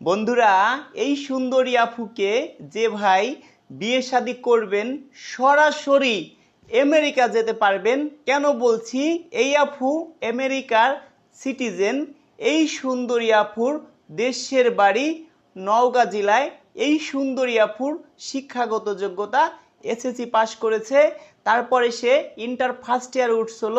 বন্ধুরা, এই সুন্দরী আফুকে যে ভাই বিয়ে শাদি করবেন, সরাসরি আমেরিকা যেতে পারবেন। কেন বলছি? এই আফু আমেরিকার সিটিজেন। এই সুন্দরী আফুর দেশের বাড়ি নওগাঁ জেলায়। এই সুন্দরী আফুর শিক্ষাগত যোগ্যতা এসএসসি পাশ করেছে। তারপরে সে ইন্টার ফার্স্ট ইয়ার উঠছিল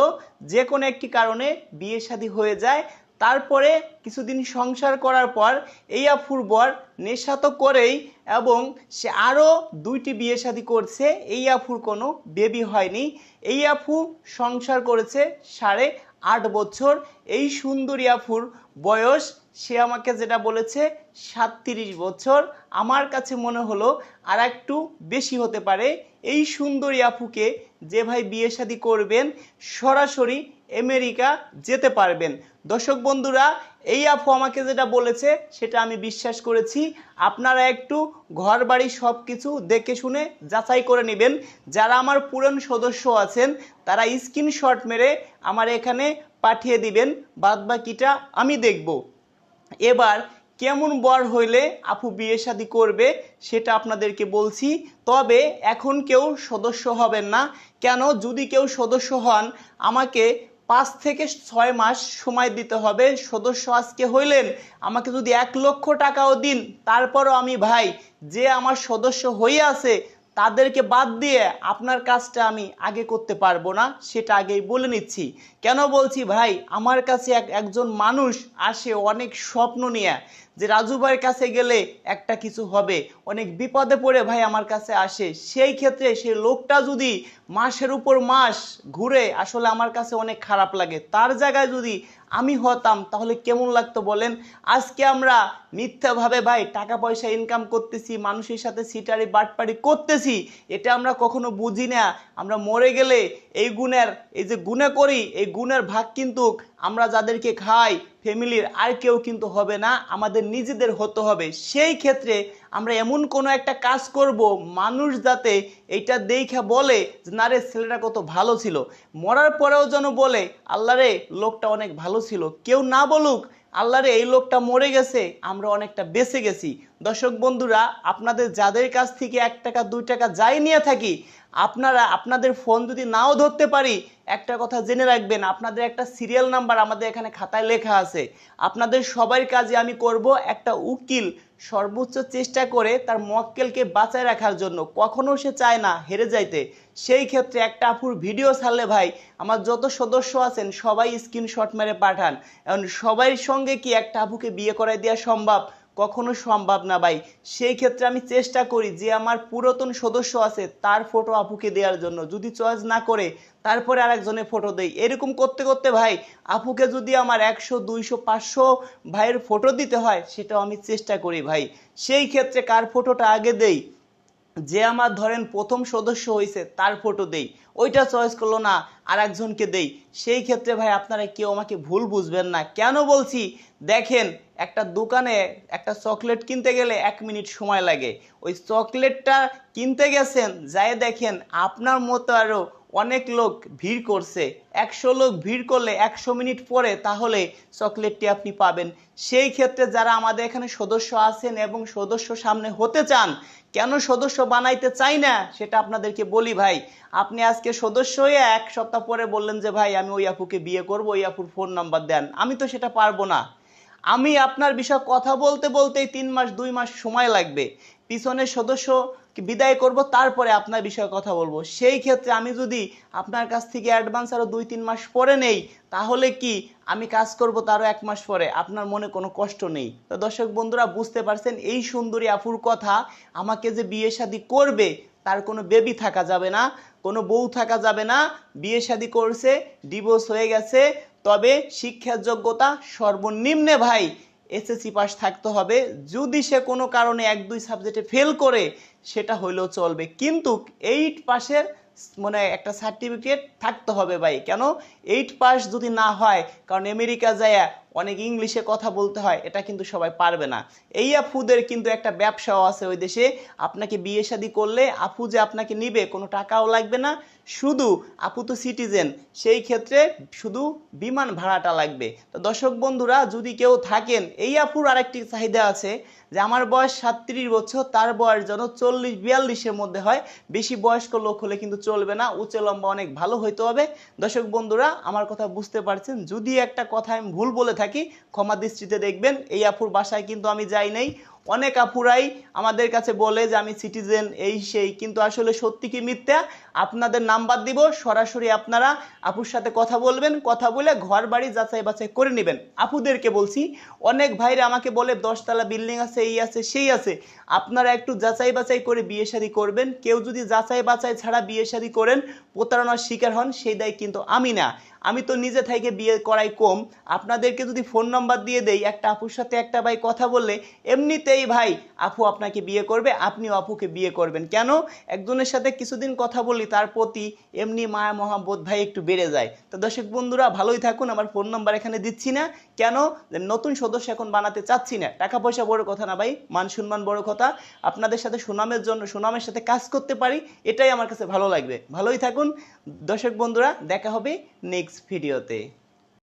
যে কোনো একটি কারণে বিয়ে শাদী হয়ে যায়। তারপরে কিছুদিন সংসার করার পর এই আফুর বর নেশা তো করেই এবং সে আরও দুইটি বিয়ে শাদী করছে। এই আফুর কোনো বেবি হয়নি। এই আফু সংসার করেছে সাড়ে আট বছর। এই সুন্দরী আফুর বয়স সে আমাকে যেটা বলেছে, সাতত্রিশ বছর। আমার কাছে মনে হলো আর একটু বেশি হতে পারে। এই সুন্দরী আফুকে যে ভাই বিয়ে শাদী করবেন, সরাসরি আমেরিকা যেতে পারবেন। দর্শক বন্ধুরা, এই আফু আমাকে যেটা বলেছে, সেটা আমি বিশ্বাস করেছি। আপনারা একটু ঘর বাড়ি সব কিছু দেখে শুনে যাচাই করে নেবেন। যারা আমার পুরন সদস্য আছেন, তারা স্ক্রিনশট মেরে আমার এখানে পাঠিয়ে দিবেন। বাদ বাকিটা আমি দেখব। এবার কেমন বর হইলে আপু বিয়ে শাদি করবে সেটা আপনাদেরকে বলছি। তবে এখন কেউ সদস্য হবেন না। কেন? যদি কেউ সদস্য হন, আমাকে পাঁচ থেকে ছয় মাস সময় দিতে হবে। সদস্য আজকে হইলেন, আমাকে যদি এক লক্ষ টাকাও দিন, তারপরও আমি ভাই, যে আমার সদস্য হয়ে আছে তাদেরকে বাদ দিয়ে আপনার কাজটা আমি আগে করতে পারব না, সেটা আগেই বলে নিচ্ছি। কেন বলছি ভাই? আমার কাছে এক, একজন মানুষ আসে অনেক স্বপ্ন নিয়ে যে রাজু ভাইয়ের কাছে গেলে একটা কিছু হবে। অনেক বিপদে পড়ে ভাই আমার কাছে আসে। সেই ক্ষেত্রে সেই লোকটা যদি মাসের উপর মাস ঘুরে আসলে আমার কাছে অনেক খারাপ লাগে। তার জায়গায় যদি আমি হতাম, তাহলে কেমন লাগতো বলেন? আজকে আমরা মিথ্যাভাবে ভাই টাকা পয়সা ইনকাম করতেছি, মানুষের সাথে সিটারি বাটপাড়ি করতেছি, এটা আমরা কখনো বুঝি না। আমরা মরে গেলে এই গুণের, এই যে গুণে করি, এই গুণের ভাগ কিন্তু আমরা যাদেরকে খাই, ফ্যামিলির আর কেউ কিন্তু হবে না, আমাদের নিজেদের হতে হবে। সেই ক্ষেত্রে আমরা এমন কোনো একটা কাজ করব, মানুষ যাতে এইটা দেখে বলে যে, না রে, ছেলেটা কত ভালো ছিল। মরার পরেও যেন বলে, আল্লাহ রে, লোকটা অনেক ভালো ছিল। কেউ না বলুক, আল্লাহ রে, এই লোকটা মরে গেছে, আমরা অনেকটা বেঁচে গেছি। দর্শক বন্ধুরা, আপনাদের যাদের কাছ থেকে এক টাকা, দুই টাকা যাই নিয়ে থাকি, আপনারা, আপনাদের ফোন যদি নাও ধরতে পারি একটা কথা জেনে রাখবেন, আপনাদের একটা সিরিয়াল নাম্বার আমাদের এখানে খাতায় লেখা আছে। আপনাদের সবার কাজে আমি করব একটা উকিল সর্বোচ্চ চেষ্টা করে তার মক্কেলকে বাঁচায় রাখার জন্য। কখনো সে চায় না হেরে যাইতে। সেই ক্ষেত্রে একটা আপুর ভিডিও ছাড়লে ভাই, আমার যত সদস্য আছেন সবাই স্ক্রিনশট মেরে পাঠান। এখন সবাই সঙ্গে কি একটা আপুকে বিয়ে করাই দেওয়া সম্ভব? কখনো সম্ভব না ভাই। সেই ক্ষেত্রে আমি চেষ্টা করি যে আমার পুরাতন সদস্য আছে, তার ফটো আপুকে দেওয়ার জন্য। যদি চয়েস না করে, তারপরে আরেকজনের ফটো দেই। এরকম করতে করতে ভাই, আপুকে যদি আমার একশো, দুইশো, পাঁচশো ভাইয়ের ফটো দিতে হয়, সেটাও আমি চেষ্টা করি ভাই। সেই ক্ষেত্রে কার ফটোটা আগে দেই? যে আমার ধরেন প্রথম সদস্য হয়েছে তার ফটো দেই। ওইটা চয়েস করল না আর একজনকে দেই। সেই ক্ষেত্রে ভাই আপনারা কেউ আমাকে ভুল বুঝবেন না। কেন বলছি? দেখেন, একটা দোকানে একটা চকলেট কিনতে গেলে এক মিনিট সময় লাগে। ওই চকলেটটা কিনতে গেছেন, যাই দেখেন, আপনার মতো আরও অনেক লোক ভিড় করছে। একশো লোক ভিড় করলে একশো মিনিট পরে তাহলে চকলেটটি আপনি পাবেন। সেই ক্ষেত্রে যারা আমাদের এখানে সদস্য আছেন এবং সদস্য সামনে হতে চান, কেন সদস্য বানাইতে চাই না সেটা আপনাদেরকে বলি ভাই। আপনি আজকে সদস্য হয়ে এক সপ্তাহ পরে বললেন যে, ভাই, আমি ওই আপুকে বিয়ে করব, ওই আপুর ফোন নাম্বার দেন। আমি তো সেটা পারব না। আমি আপনার বিষয়ে কথা বলতে বলতেই তিন মাস, দুই মাস সময় লাগবে। পিছনের সদস্য বিদায় করব, তারপরে আপনার বিষয়ে কথা বলব। সেই ক্ষেত্রে আমি যদি আপনার কাছ থেকে অ্যাডভান্স আরও দুই, তিন মাস পরে নেই, তাহলে কি আমি কাজ করব তারও এক মাস পরে? আপনার মনে কোনো কষ্ট নেই। তো দর্শক বন্ধুরা, বুঝতে পারছেন? এই সুন্দরী আপুর কথা, আমাকে যে বিয়ে শাদী করবে, তার কোনো বেবি থাকা যাবে না, কোনো বউ থাকা যাবে না। বিয়ে শাদী করছে ডিভোর্স হয়ে গেছে, তবে শিক্ষার যোগ্যতা সর্বনিম্নে ভাই এসএসসি পাস থাকতে হবে। যদি সে কোনো কারণে এক, দুই সাবজেক্টে ফেল করে, সেটা হইলেও চলবে। কিন্তু এইট পাসের মানে একটা সার্টিফিকেট থাকতে হবে ভাই। কেন? এইট পাস যদি না হয়, কারণ আমেরিকা যায় অনেক ইংলিশে কথা বলতে হয়, এটা কিন্তু সবাই পারবে না। এই আফুদের কিন্তু একটা ব্যবসাও আছে ওই দেশে, আপনাকে বিয়ে শাদি করলে আপু যে আপনাকে নিবে, কোনো টাকাও লাগবে না, শুধু আপু তো সিটিজেন সেই ক্ষেত্রে শুধু বিমান ভাড়াটা লাগবে। তো দর্শক বন্ধুরা, যদি কেউ থাকেন, এই আপুর আরেকটি চাহিদা আছে যে আমার বয়স সাতত্রিশ বছর, তার বয়স যেন চল্লিশ বিয়াল্লিশের মধ্যে হয়, বেশি বয়স্ক লোক হলে কিন্তু চলবে না উচ্চ লম্বা অনেক ভালো হইতে হবে। দর্শক বন্ধুরা, আমার কথা বুঝতে পারছেন, যদি একটা কথা আমি ভুল বলে থাকি ক্ষমা দৃষ্টিতে দেখবেন। এই আপুর বাসায় কিন্তু আমি যাই নাই। অনেক আপুরাই আমাদের কাছে বলে যে আমি সিটিজেন এই সেই, কিন্তু আসলে সত্যি কি মিথ্যা? আপনাদের নাম্বার দিব, সরাসরি আপনারা আপুর সাথে কথা বলবেন, কথা বলে ঘর বাড়ি যাচাই বাছাই করে নেবেন। আপুদেরকে বলছি, অনেক ভাইরা আমাকে বলে, দশতলা বিল্ডিং আছে, এই আছে, সেই আছে। আপনারা একটু যাচাই বাছাই করে বিয়ে শাদী করবেন। কেউ যদি যাচাই বাছাই ছাড়া বিয়ে শাদী করেন, প্রতারণার শিকার হন, সেই দায় কিন্তু আমি না। আমি তো নিজে থেকে বিয়ে করাই কম। আপনাদেরকে যদি ফোন নাম্বার দিয়ে দেই, একটা আপুর সাথে একটা ভাই কথা বললে, এমনিতেই ভাই, আপু আপনাকে বিয়ে করবে, আপনিও আপুকে বিয়ে করবেন। কেন? একজনের সাথে কিছুদিন কথা বলি, তার প্রতি এমনি মায়া মহাব্বত ভাই একটু বেড়ে যায়। তো দর্শক বন্ধুরা, ভালোই থাকুন, আমার ফোন নাম্বার এখানে দিচ্ছি না। কেন? নতুন সদস্য এখন বানাতে চাচ্ছি না। টাকা পয়সা বড় কথা না ভাই, মান সম্মান বড় কথা। আপনাদের সাথে সুনামের জন্য, সুনামের সাথে কাজ করতে পারি, এটাই আমার কাছে ভালো লাগবে। ভালোই থাকুন। দর্শক বন্ধুরা, দেখা হবে নেক্সট ভিডিওতে